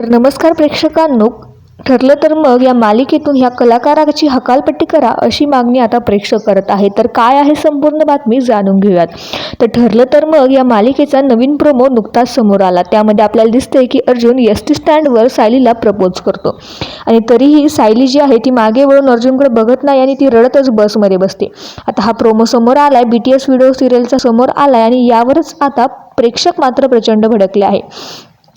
तर नमस्कार प्रेक्षकांनो. ठरलं तर मग या मालिकेतून ह्या कलाकाराची हकालपट्टी करा अशी मागणी आता प्रेक्षक करत आहे तर काय आहे संपूर्ण बातमी जाणून घेऊयात. तर ठरलं तर मग या मालिकेचा नवीन प्रोमो नुकताच समोर आला. त्यामध्ये आपल्याला दिसतंय की अर्जुन एस टी स्टँडवर सायलीला प्रपोज करतो. आणि तरीही सायली जी आहे ती मागे वळून अर्जुनकडे बघत नाही आणि ती रडतच बसमध्ये बसते. आता हा प्रोमो समोर आलाय बी टी एस व्हिडिओ सिरियलचा समोर आलाय आणि यावरच आता प्रेक्षक मात्र प्रचंड भडकले आहे.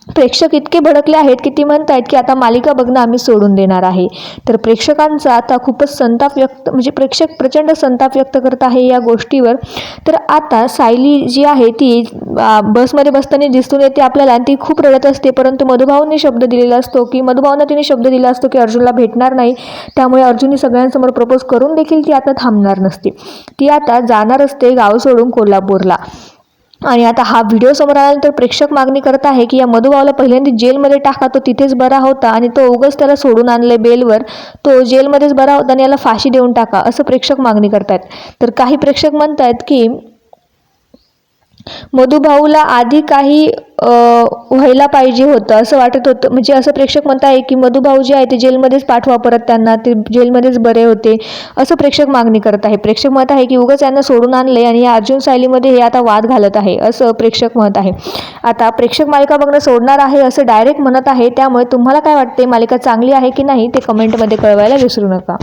प्रेक्षक इतके भडकले आहेत की ती म्हणत आहेत की आता मालिका बघणं आम्ही सोडून देणार आहे. तर प्रेक्षकांचा आता खूपच संताप व्यक्त म्हणजे प्रेक्षक प्रचंड संताप व्यक्त करत आहे या गोष्टीवर. तर आता सायली जी आहे ती बसमध्ये बसताना दिसून येते आपल्याला आणि ती खूप रडत असते. परंतु मधुभाऊंनी शब्द दिलेला असतो की मधुभावना तिने शब्द दिला असतो की अर्जुनला भेटणार नाही. त्यामुळे अर्जुनने सगळ्यांसमोर प्रपोज करून देखील ती आता थांबणार नसते. ती आता जाणार असते गाव सोडून कोल्हापूरला. आणि आता हा व्हिडिओ समोर आल्यानंतर प्रेक्षक मागणी करत आहे की या मधुबावला पहिल्यांदा जेलमध्ये टाका तो तिथेच बरा होता आणि तो उगच त्याला सोडून आणले बेलवर. तो जेलमध्येच बरा होता आणि याला फाशी देऊन टाका असं प्रेक्षक मागणी करतायत. तर काही प्रेक्षक म्हणत आहेत की मधुभाऊला आधी काही व्हायला पाहिजे होतं असं वाटत होतं. म्हणजे असं प्रेक्षक म्हणत आहे की मधुभाऊ जे आहे ते जेलमध्येच पाठवा परत त्यांना ते जेलमध्येच बरे होते. असं प्रेक्षक मागणी करत आहे. प्रेक्षक म्हणत आहे की उगाच यांना सोडून आणले आणि या अर्जुन सायलीमध्ये हे आता वाद घालत आहे असं प्रेक्षक म्हणत आहे. आता प्रेक्षक मालिका बघणं सोडणार आहे असं डायरेक्ट म्हणत आहे. त्यामुळे तुम्हाला काय वाटते मालिका चांगली आहे की नाही? ते कमेंटमध्ये कळवायला विसरू नका.